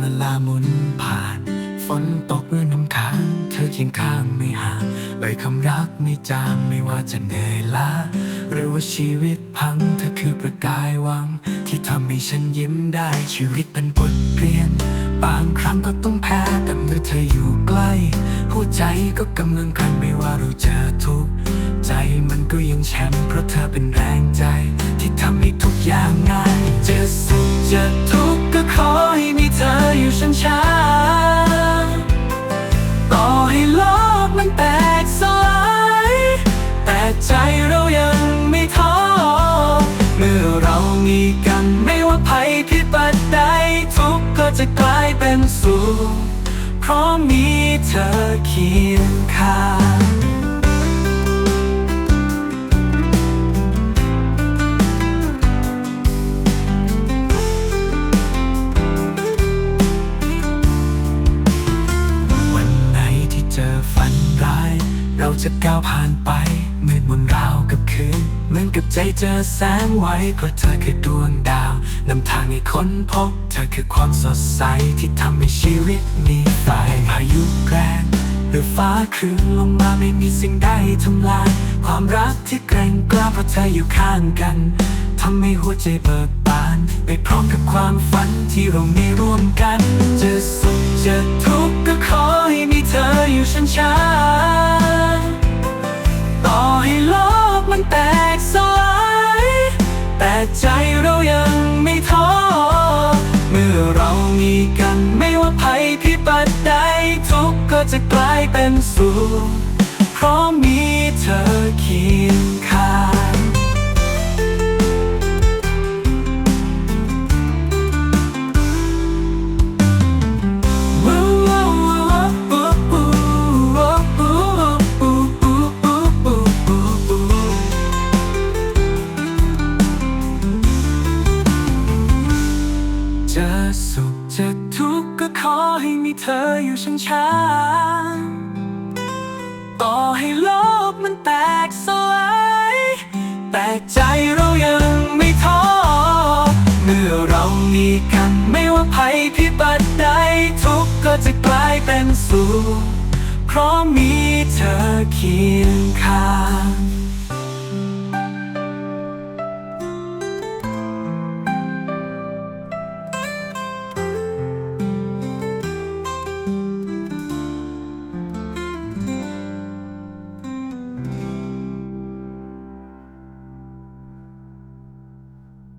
เวลาหมุนผ่าน ฝนตกเมื่อน้ำค้างเธอเคียงข้างไม่ห่างเลยคำรักไม่จางไม่ว่าจะเหนื่อยล้าหรือว่าชีวิตพังเธอคือประกายหวัง ที่ทำให้ฉันยิ้มได้ชีวิตเป็นบทเรียน บางครั้งก็ต้องแพ้แต่เมื่อเธออยู่ใกล้ หัวใจก็กำลังกันไม่ว่าเราเจอทุกข์ใจมันก็ยังแชมป์เพราะเธอเป็นแรงใจ ที่ทำให้ทุกอย่างง่ายจะสุขจะทุกข์ ก็ขอให้มีเธออยู่ฉันช้าต่อให้โลกมันแตกสลาย แต่ใจเรายังไม่ท้อ เมื่อเรามีกันไม่ว่าภัยพิบัติใดทุกข์ก็จะกลายเป็นสุขเพราะมีเธอเคียงข้าง เราจะก้าวผ่านไปมืดมนราวกับคืนเหมือนกับใจเจอแสงไว้เพราะเธอคือดวงดาวนำทางให้ค้นพบ เธอคือความสดใสที่ทำให้ชีวิตมีไฟพายุแรงหรือฟ้าคลื่นลงมาไม่มีสิ่งใดทำลาย ความรักที่แกร่งกล้าเพราะเธออยู่ข้างกันทำให้หัวใจเบิกบาน ไปพร้อมกับความฝันที่เรามีร่วมกัน จะสุขจะทุกข์ก็ขอให้มีเธออยู่ฉันช้าๆ ใจเรายังไม่ท้อ เมื่อเรามีกันไม่ว่าภัยพิบัติใดทุกข์ก็จะกลายเป็นสุขเพราะมี ขอให้มีเธออยู่ชันช้างต่อให้โลกมันแตกสลายแต่ใจเรายังไม่ท้อเมื่อเรามีกันไม่ว่าภัยพิบัติใดทุกข์ก็จะกลายเป็นสุขเพราะมีเธอเคียงข้าง